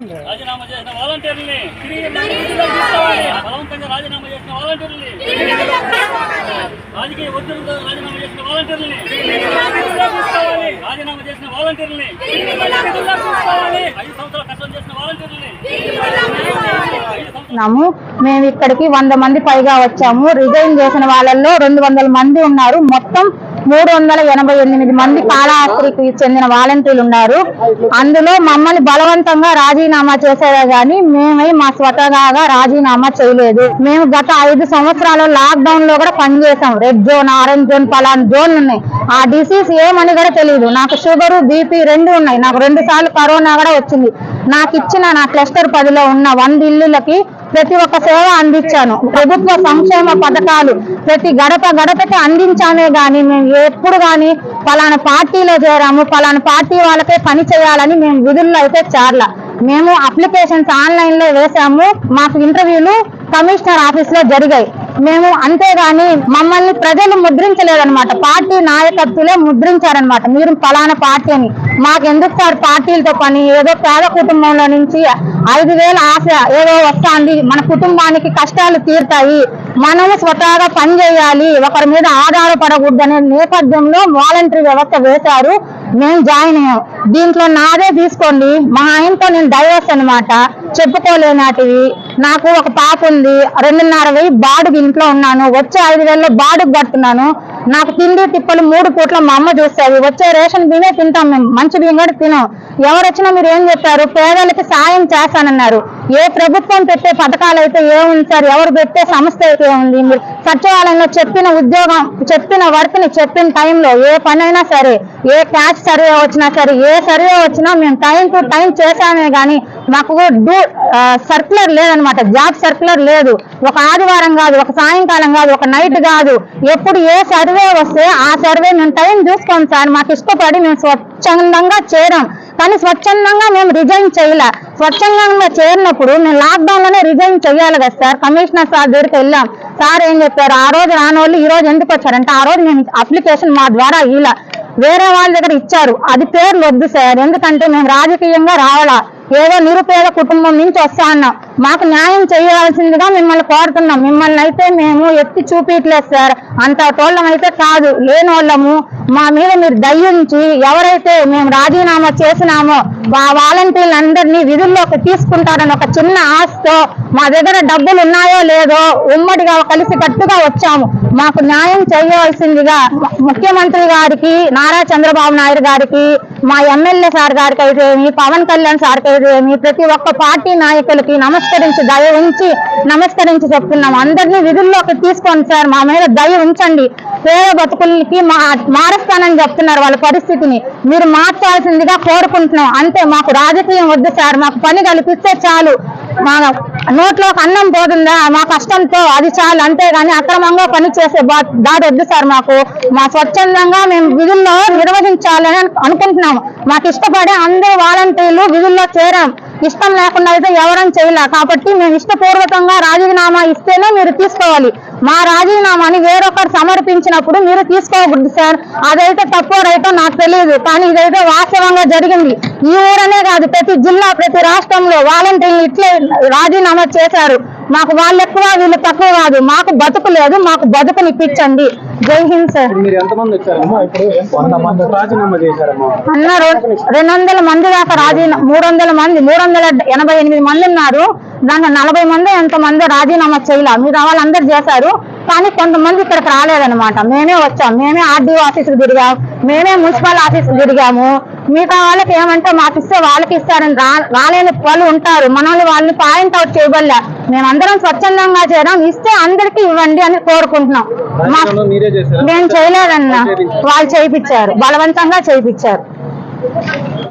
రాజీనామా చేసిన వాలంటీర్లని బలవంతంగా రాజీనామా చేసిన వాలంటీర్లని రాజకీయ ఒత్తిడితో రాజీనామా చేసిన వాలంటీర్లని రాజీనామా చేసిన వాలంటీర్లని ఐదు సంవత్సరాలు కష్టం చేసిన వాలంటీర్లని ఉన్నాము మేము ఇక్కడికి వంద మంది పైగా వచ్చాము. రిజైన్ చేసిన వాళ్ళల్లో రెండు వందల మంది ఉన్నారు. మొత్తం మూడు వందల ఎనభై ఎనిమిది మంది కాళహస్తికి చెందిన వాలంటీర్లు ఉన్నారు. అందులో మమ్మల్ని బలవంతంగా రాజీనామా చేశారే గాని మేమై మా స్వతహాగా రాజీనామా చేయలేదు. మేము గత ఐదు సంవత్సరాలు లాక్ డౌన్లో కూడా పనిచేసాం రెడ్ జోన్ ఆరెంజ్ జోన్ పలాన్ జోన్ ఉన్నాయి. ఆ డిసీజ్ ఏమని కూడా తెలియదు నాకు షుగర్ బీపీ రెండు ఉన్నాయి. నాకు రెండు సార్లు కరోనా కూడా వచ్చింది. నాకు ఇచ్చిన నా క్లస్టర్ పదిలో ఉన్న వంద ఇల్లులకి ప్రతి ఒక్క సేవ అందించాను. ప్రభుత్వ సంక్షేమ పథకాలు ప్రతి గడప గడపకి అందించానే కానీ మేము ఎప్పుడు కానీ పలానా పార్టీలో చేరాము పలానా పార్టీ వాళ్ళకే పని చేయాలని మేము విధుల్లో అయితే చార్ల. మేము అప్లికేషన్స్ ఆన్లైన్లో వేసాము మాకు ఇంటర్వ్యూలు కమిషనర్ ఆఫీస్లో జరిగాయి. మేము అంతేగాని మమ్మల్ని ప్రజలు ముద్రించలేదన్నమాట. పార్టీ నాయకత్వలే ముద్రించారనమాట మీరు ఫలానా పార్టీ అని. మాకెందుకు సార్ పార్టీలతో పని? ఏదో పేద కుటుంబంలో నుంచి ఐదు వేల ఆశ ఏదో వస్తుంది. మన కుటుంబానికి కష్టాలు తీరుతాయి. మనము స్వతహాగా పని చేయాలి. ఒకరి మీద ఆధారపడకూడదనే నేపథ్యంలో వాలంటరీ వ్యవస్థ వేశారు. మేము జాయిన్ అయ్యాం. దీంట్లో నాదే తీసుకోండి. మా ఆయనతో నేను డైవర్స్ అనమాట చెప్పుకోలేనాటివి. నాకు ఒక పాప ఉంది. రెండున్నర వెయ్యి బాడుగు ఇంట్లో ఉన్నాను. వచ్చే ఐదు వేలలో బాడుగు కడుతున్నాను. నాకు తిండి తిప్పలు మూడు పూట్ల మా అమ్మ చూస్తుంది వచ్చే రేషన్ బియ్యమే తింటాం మేము. మంచి బియ్యం కూడా తినం. ఎవరు వచ్చినా మీరు ఏం చెప్పారు? పేదలకి సాయం చేస్తానన్నారు. ఏ ప్రభుత్వం పెట్టే పథకాలు అయితే ఏముంది సార్? ఎవరు పెట్టే సంస్థ అయితే ఏముంది? మీరు సచివాలయంలో చెప్పిన ఉద్యోగం చెప్పిన వర్క్ని చెప్పిన టైంలో ఏ పనైనా సరే ఏ క్యాష్ సర్వే వచ్చినా సరే ఏ సర్వే వచ్చినా మేము టైం టు టైం చేశామే కానీ మాకు డూ సర్క్యులర్ లేదనమాట జాబ్ సర్క్యులర్ లేదు. ఒక ఆదివారం కాదు ఒక సాయంకాలం కాదు ఒక నైట్ కాదు. ఎప్పుడు ఏ సర్వే వస్తే ఆ సర్వే మేము టైం చూసుకోం సార్ మాకు ఇష్టపడి మేము స్వచ్ఛందంగా చేరాం. కానీ స్వచ్ఛందంగా మేము రిజైన్ చేయలే. స్వచ్ఛందంగా చేరినప్పుడు మేము లాక్డౌన్లోనే రిజైన్ చేయాలి కదా సార్ కమిషనర్ సార్ దగ్గరికి వెళ్ళాం. సార్ ఏం చెప్పారు? ఆ రోజు రానోళ్ళు ఈ రోజు ఎందుకు వచ్చారంటే ఆ రోజు మేము అప్లికేషన్ మా ద్వారా ఇలా వేరే వాళ్ళ దగ్గర ఇచ్చారు. అది పేర్లు వద్దు సార్ ఎందుకంటే మేము రాజకీయంగా రావాలా? ఏదో నిరుపేద కుటుంబం నుంచి వస్తా అన్నాం. మాకు న్యాయం చేయాల్సిందిగా మిమ్మల్ని కోరుతున్నాం. మిమ్మల్ని అయితే మేము ఎత్తి చూపించలేదు సార్. అంత తోళ్ళం అయితే కాదు లేని వాళ్ళము మా మీద మీరు దయ్యించి ఎవరైతే మేము రాజీనామా చేసినామో ఆ వాలంటీర్లందరినీ విధుల్లోకి తీసుకుంటారని ఒక చిన్న ఆశతో మా దగ్గర డబ్బులు ఉన్నాయో లేదో ఉమ్మడిగా కలిసి కట్టుగా వచ్చాము. మాకు న్యాయం చేయవలసిందిగా ముఖ్యమంత్రి గారికి నారా చంద్రబాబు నాయుడు గారికి మా ఎమ్మెల్యే సార్ గారికి అయితే పవన్ కళ్యాణ్ సార్కి అయితే ప్రతి ఒక్క పార్టీ నాయకులకి నమస్కరించి దయ ఉంచి నమస్కరించి చెప్తున్నాం. అందరినీ విధుల్లోకి తీసుకోండి సార్. మా మీద దయ ఉంచండి. పేద బతుకులకి మా మారుస్తానని చెప్తున్నారు వాళ్ళ పరిస్థితిని. మీరు మార్చాల్సిందిగా కోరుకుంటున్నాం. అంతే మాకు రాజకీయం వద్దు సార్. మాకు పని కల్పిస్తే చాలు. మా నోట్లో అన్నం పోతుందా? మా కష్టంతో అది చాలు అంతేగాని అక్రమంగా పనిచేసే దాడి వద్దు సార్ మాకు. మా స్వచ్ఛందంగా మేము విధుల్లో నిర్వహించాలని అనుకుంటున్నాము మాకు ఇష్టపడే అందరు వాలంటీర్లు విధుల్లో చేరాం. ఇష్టం లేకుండా అయితే ఎవరం చేయలే. కాబట్టి మేము ఇష్టపూర్వకంగా రాజీనామా ఇస్తేనే మీరు తీసుకోవాలి. మా రాజీనామాని వేరొకరు సమర్పించినప్పుడు మీరు తీసుకోకూడదు సార్. అదైతే తక్కువ రైటో నాకు తెలియదు. కానీ ఇదైతే వాస్తవంగా జరిగింది. ఈ ఊరనే కాదు ప్రతి జిల్లా ప్రతి రాష్ట్రంలో వాలంటీర్లు ఇట్లే రాజీనామా చేశారు. మాకు వాళ్ళు ఎక్కువ వీళ్ళు తక్కువ కాదు. మాకు బతుకు లేదు మాకు బతుకుని ఇప్పించండి. జై హింద్ సార్. అన్న రెండు వందల మంది దాకా రాజీనామా మూడు వందల మంది మూడు వందల ఎనభై ఎనిమిది మంది ఉన్నారు. దాంట్లో నలభై మంది ఎంతమంది రాజీనామా చేయలే. మీరు వాళ్ళందరూ చేశారు. కానీ కొంతమంది ఇక్కడికి రాలేదన్నమాట. మేమే వచ్చాం. మేమే ఆర్డీఓ ఆఫీస్కి తిరిగాం. మేమే మున్సిపల్ ఆఫీస్కి తిరిగాము. మిగతా వాళ్ళకి ఏమంటే మాకు ఇస్తే వాళ్ళకి ఇస్తారని రాలేని వాళ్ళు ఉంటారు. మనల్ని వాళ్ళని పాయింట్ అవుట్ చేయబడలే. మేమందరం స్వచ్ఛందంగా చేయడం ఇస్తే అందరికీ ఇవ్వండి అని కోరుకుంటున్నాం. మా రాజీనామా మీరే చేశారా? నేను చేయలేదన్న. వాళ్ళు చేయించారు బలవంతంగా చేయించారు